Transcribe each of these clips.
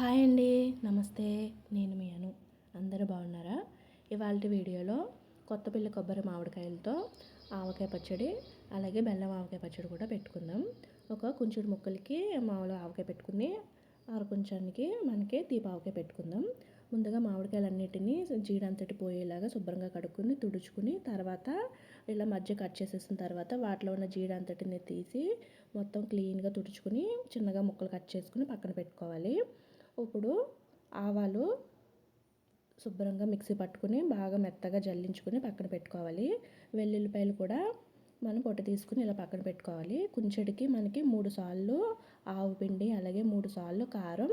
Hi అండి నమస్తే. నేను మీ అను. అందరూ బాగున్నారా? ఇవాళ వీడియోలో కొత్తపల్లి కొబ్బరి మామిడికాయలతో ఆవకాయ పచ్చడి అలాగే బెల్లం ఆవకాయ పచ్చడి కూడా పెట్టుకుందాం. ఒక కొంచెం ముక్కలకి మామూలు ఆవకాయ పెట్టుకుని అర కొంచానికి మనకి దీపావకాయ పెట్టుకుందాం. ముందుగా మామిడికాయలన్నిటినీ జీడంతటి పోయేలాగా శుభ్రంగా కడుక్కుని తుడుచుకుని తర్వాత ఇలా మధ్య కట్ చేసేసిన తర్వాత వాటిలో ఉన్న జీడంతటిని తీసి మొత్తం క్లీన్గా తుడుచుకుని చిన్నగా ముక్కలు కట్ చేసుకుని పక్కన పెట్టుకోవాలి. ఇప్పుడు ఆవాలు శుభ్రంగా మిక్సీ పట్టుకుని బాగా మెత్తగా జల్లించుకుని పక్కన పెట్టుకోవాలి. వెల్లుల్లిపాయలు కూడా మనం పొట్ట తీసుకుని ఇలా పక్కన పెట్టుకోవాలి. కుంచెడికి మనకి మూడు సార్లు ఆవు పిండి అలాగే మూడు సార్లు కారం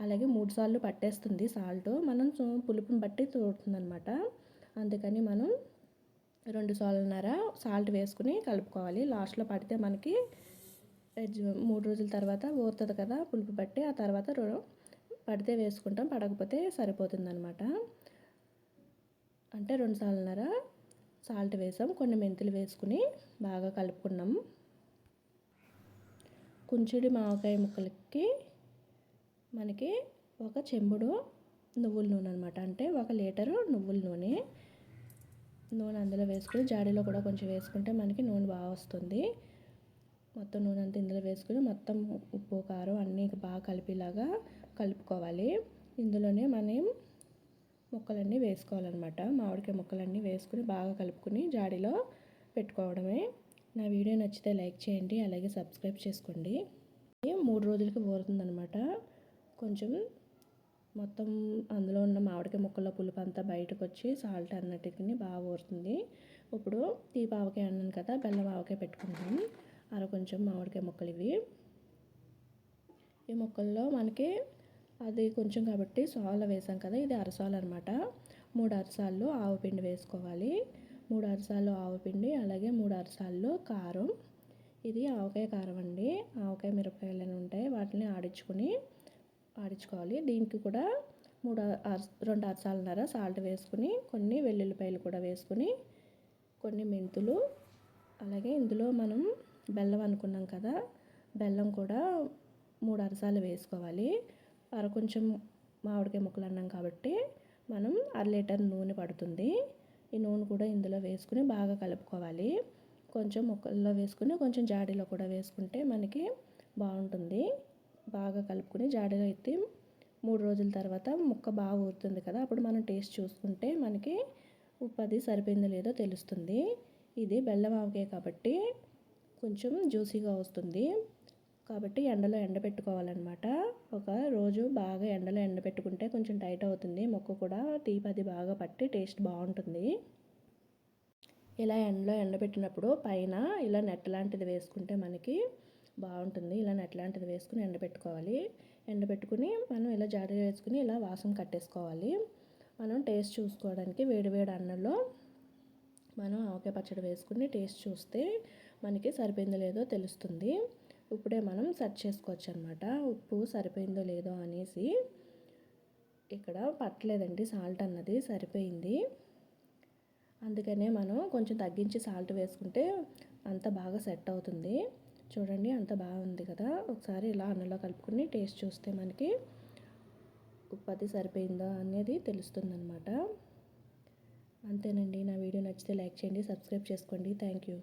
అలాగే మూడు సార్లు పట్టేస్తుంది సాల్ట్. మనం పులుపుని బట్టి తోడుతుంది అనమాట అందుకని మనం రెండు సార్లున్నర సాల్ట్ వేసుకుని కలుపుకోవాలి. లాస్ట్లో పడితే మనకి మూడు రోజుల తర్వాత ఊరుతుంది కదా పులుపు బట్టి ఆ తర్వాత పడితే వేసుకుంటాం పడకపోతే సరిపోతుంది అనమాట అంటే రెండు సార్లున్నర సాల్ట్ వేసాం కొన్ని మెంతులు వేసుకుని బాగా కలుపుకున్నాం. కుంచుడి మావకాయ ముక్కలకి మనకి ఒక చెంబుడు నువ్వుల నూనె అనమాట అంటే ఒక లీటరు నువ్వుల నూనె. నూనె అందులో వేసుకుని జాడీలో కూడా కొంచెం వేసుకుంటే మనకి నూనె బాగా వస్తుంది. మొత్తం నూనె అంతా ఇందులో వేసుకుని మొత్తం ఉప్పు కారం అన్నీ బాగా కలిపేలాగా కలుపుకోవాలి. ఇందులోనే మనం ముక్కలన్నీ వేసుకోవాలన్నమాట. మామిడికాయ ముక్కలన్నీ వేసుకుని బాగా కలుపుకుని జాడీలో పెట్టుకోవడమే. నా వీడియో నచ్చితే లైక్ చేయండి అలాగే సబ్స్క్రైబ్ చేసుకోండి. మూడు రోజులకి ఊరుతుందనమాట కొంచెం మొత్తం అందులో ఉన్న మామిడికాయ ముక్కల పులుపు అంతా బయటకు వచ్చి సాల్ట్ అన్నట్టుకుని బాగా ఊరుతుంది ఇప్పుడు దీపావకాయ అన్నాను కదా బెల్లం ఆవకాయ పెట్టుకుంటాం అర కొంచెం మామిడికాయ ముక్కలు ఇవి. ఈ ముక్కల్లో మనకి అది కొంచెం కాబట్టి సోల వేసాం కదా ఇది అరసాలు అనమాట మూడు అరసాలు ఆవు పిండి వేసుకోవాలి. మూడు అరసాలు ఆవు పిండి అలాగే మూడు అరసాలు కారం. ఇది ఆవకాయ కారం అండి. ఆవకాయ మిరపకాయలు ఉంటాయి వాటిని ఆడించుకుని ఆడించుకోవాలి. దీనికి కూడా మూడు రెండు అరసాలన్నర సాల్ట్ వేసుకుని కొన్ని వెల్లుల్లిపాయలు కూడా వేసుకుని కొన్ని మెంతులు అలాగే ఇందులో మనం బెల్లం అనుకున్నాం కదా బెల్లం కూడా మూడు అరసాలు వేసుకోవాలి. అర కొంచెం మామిడికాయ ముక్కలు అన్నాం కాబట్టి మనం అర లీటర్ నూనె పడుతుంది. ఈ నూనె కూడా ఇందులో వేసుకుని బాగా కలుపుకోవాలి. కొంచెం ముక్కల్లో వేసుకుని కొంచెం జాడీలో కూడా వేసుకుంటే మనకి బాగుంటుంది. బాగా కలుపుకుని జాడీలో అయితే మూడు రోజుల తర్వాత ముక్క బాగా ఊరుతుంది కదా అప్పుడు మనం టేస్ట్ చూసుకుంటే మనకి ఉప్పు అది సరిపోయిందో లేదో తెలుస్తుంది. ఇది బెల్లం ఆవకాయ కాబట్టి కొంచెం జ్యూసీగా వస్తుంది. కాబట్టి ఎండలో ఎండబెట్టుకోవాలన్నమాట. ఒక రోజు బాగా ఎండలో ఎండబెట్టుకుంటే కొంచెం టైట్ అవుతుంది. మొక్క కూడా తీపి అది బాగా పట్టి టేస్ట్ బాగుంటుంది. ఇలా ఎండలో ఎండబెట్టినప్పుడు పైన ఇలా నెట్ లాంటిది వేసుకుంటే మనకి బాగుంటుంది. ఇలా నెట్లాంటిది వేసుకుని ఎండబెట్టుకోవాలి. ఎండబెట్టుకుని మనం ఇలా జాడీ వేసుకుని ఇలా వాసం కట్టేసుకోవాలి. మనం టేస్ట్ చూసుకోవడానికి వేడివేడి అన్నంలో మనం ఆవకాయ పచ్చడి వేసుకుని టేస్ట్ చూస్తే మనకి సరిపోయిందో లేదో తెలుస్తుంది. ఇప్పుడే మనం సెట్ చేసుకోవచ్చు అనమాట ఉప్పు సరిపోయిందో లేదో అనేసి ఇక్కడ పట్టలేదండి సాల్ట్ అన్నది సరిపోయింది. అందుకనే మనం కొంచెం తగ్గించి సాల్ట్ వేసుకుంటే అంత బాగా సెట్ అవుతుంది. చూడండి అంత బాగుంది కదా. ఒకసారి ఇలా అన్నంలో కలుపుకొని టేస్ట్ చూస్తే మనకి ఉప్పు అది సరిపోయిందా అనేది తెలుస్తుందన్నమాట. అంతేనండి. నా వీడియో నచ్చితే లైక్ చేయండి సబ్స్క్రైబ్ చేసుకోండి. Thank you.